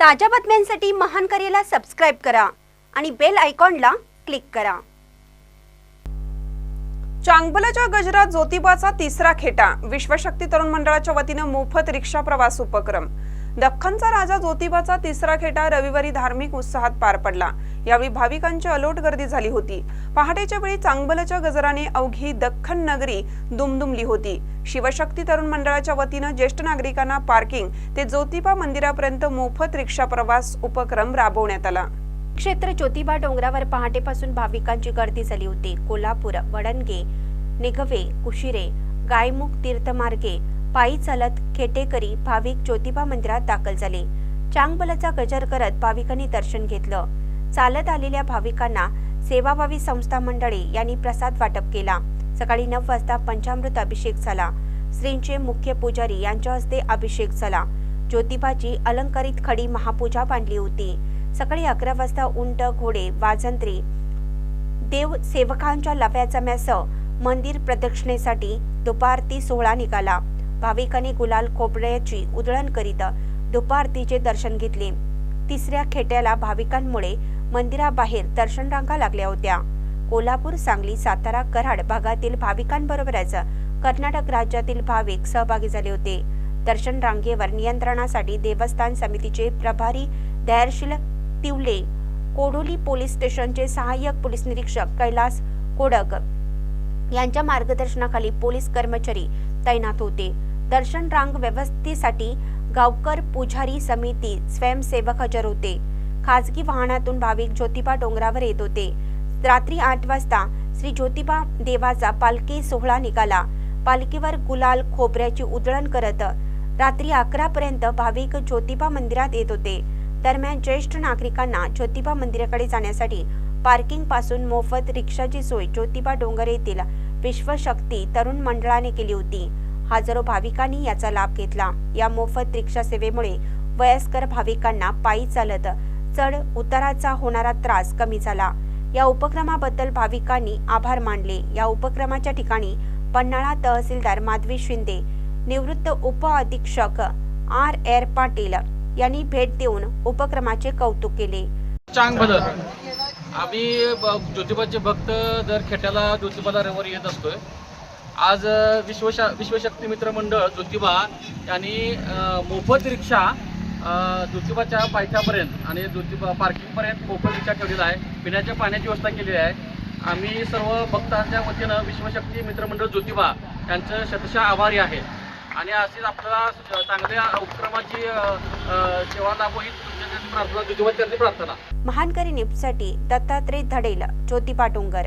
ताज्या बातम्यांसाठी महान करेला सबस्क्राईब करा आणि बेल आयकॉनला क्लिक करा. चांगबलाच्या गजरात ज्योतिबाचा तिसरा खेटा. विश्वशक्ती तरुण मंडळाच्या वतीनं मोफत रिक्षा प्रवास उपक्रम. दख्खनचा राजा ज्योतिबाचा तिसरा खेटा रविवारी धार्मिक उत्साहात पार पडला. यावेळी भाविकांची अलोट गर्दी झाली होती. पहाटेच्या वेळी चांगबलच्या गजराने अवघी दख्खन नगरी दुमदुमली होती. शिवशक्ती तरुण मंडळाच्या वतीनं ज्येष्ठ नागरिकांना पार्किंग ते ज्योतिबा मंदिरापर्यंत मोफत रिक्षा प्रवास उपक्रम राबवण्यात आला. क्षेत्र ज्योतिबा डोंगरावर पहाटेपासून भाविकांची गर्दी झाली होती. कोल्हापूर वडणगे निघवे कुशिरे गायमुख तीर्थमार्गे पायी चालत खेटेकरी भाविक ज्योतिबा मंदिरात दाखल झाले. चांगबलाचा गजर करत भाविकांनी दर्शन घेतलं. चालत आलेल्या भाविकांना सेवाभावी संस्था मंडळे यांनी प्रसाद वाटप केला. सकाळी नऊ वाजता पंचामृत अभिषेक झाला. श्रींचे मुख्य पुजारी यांच्या हस्ते अभिषेक झाला. ज्योतिबाची अलंकारित खडी महापूजा बांधली होती. सकाळी अकरा वाजता उंट घोडे वाजंत्री देव सेवकांच्या लव्याचा मॅस मंदिर प्रदक्षिणेसाठी दुपारती सोहळा निघाला. भाविकांनी गुलाल खोबऱ्याची उधळण करीत दुपारतीचे दर्शन घेतले. तिसऱ्या खेट्याला भाविकांमुळे मंदिराबाहेर दर्शन रांगा लागल्या होत्या. कोल्हापूर सांगली सातारा कराड भागातील भाविकांबरोबरच कर्नाटक राज्यातील भाविक सहभागी झाले होते. दर्शन रांगेवर नियंत्रणासाठी देवस्थान समितीचे प्रभारी दयाशील तिवले कोडोली पोलीस स्टेशनचे सहाय्यक पोलीस निरीक्षक कैलास कोडक यांच्या मार्गदर्शनाखाली पोलीस कर्मचारी तैनात होते. दर्शन रांग व्यवस्थेसाठी गावकर पुजारी समिती स्वयंसेवक हजर होते. खासगी वाहनातून भाविक ज्योतिबा डोंगरावर येत होते. रात्री आठ वाजता श्री ज्योतिबा देवाचा पालखी सोहळा निघाला. पालखीवर गुलाल खोबऱ्याची उधळण करत रात्री अकरा पर्यंत भाविक ज्योतिबा मंदिरात येत होते. दरम्यान ज्येष्ठ नागरिकांना ज्योतिबा मंदिराकडे जाण्यासाठी पार्किंगपासून मोफत रिक्षाची सोय ज्योतिबा डोंगर येथील विश्वशक्ती तरुण मंडळाने केली होती. हजारो भाविकांनी याचा लाभ घेतला. या मोफत रिक्षा सेवेमुळे वयस्कर भाविकांना पायी चालत चढ उताराचा होणारा त्रास कमी झाला. या उपक्रमाबद्दल भाविकांनी आभार मानले. या उपक्रमाच्या ठिकाणी पन्हाळा तहसीलदार माधवी शिंदे निवृत्त उप अधीक्षक आर एर पाटील यांनी भेट देऊन उपक्रमाचे कौतुक केले. चांग आम्ही ज्योतिबाचे भक्त दर खेट्याला ज्योतिबाला रविवारी येत असतोय. आज विश्वशा विश्वशक्ती मित्र मंडळ ज्योतिबा यांनी मोफत रिक्षा ज्योतिबाच्या पायथ्यापर्यंत आणि ज्योतिबा पार्किंगपर्यंत मोफत रिक्षा ठेवलेला आहे. पिण्याच्या पाण्याची व्यवस्था केलेली आहे. आम्ही सर्व भक्तांच्या वतीनं विश्वशक्ती मित्रमंडळ ज्योतिबा यांचं शतशः आभारी आहे. आणि असेच आपल्याला चांगल्या उपक्रमाची सेवा लाभोही प्रार्थना ज्योतिबा त्यांनी प्रार्थना. महानकरी न्यूजसाठी दत्तात्रय धडेल ज्योतिबा डोंगर.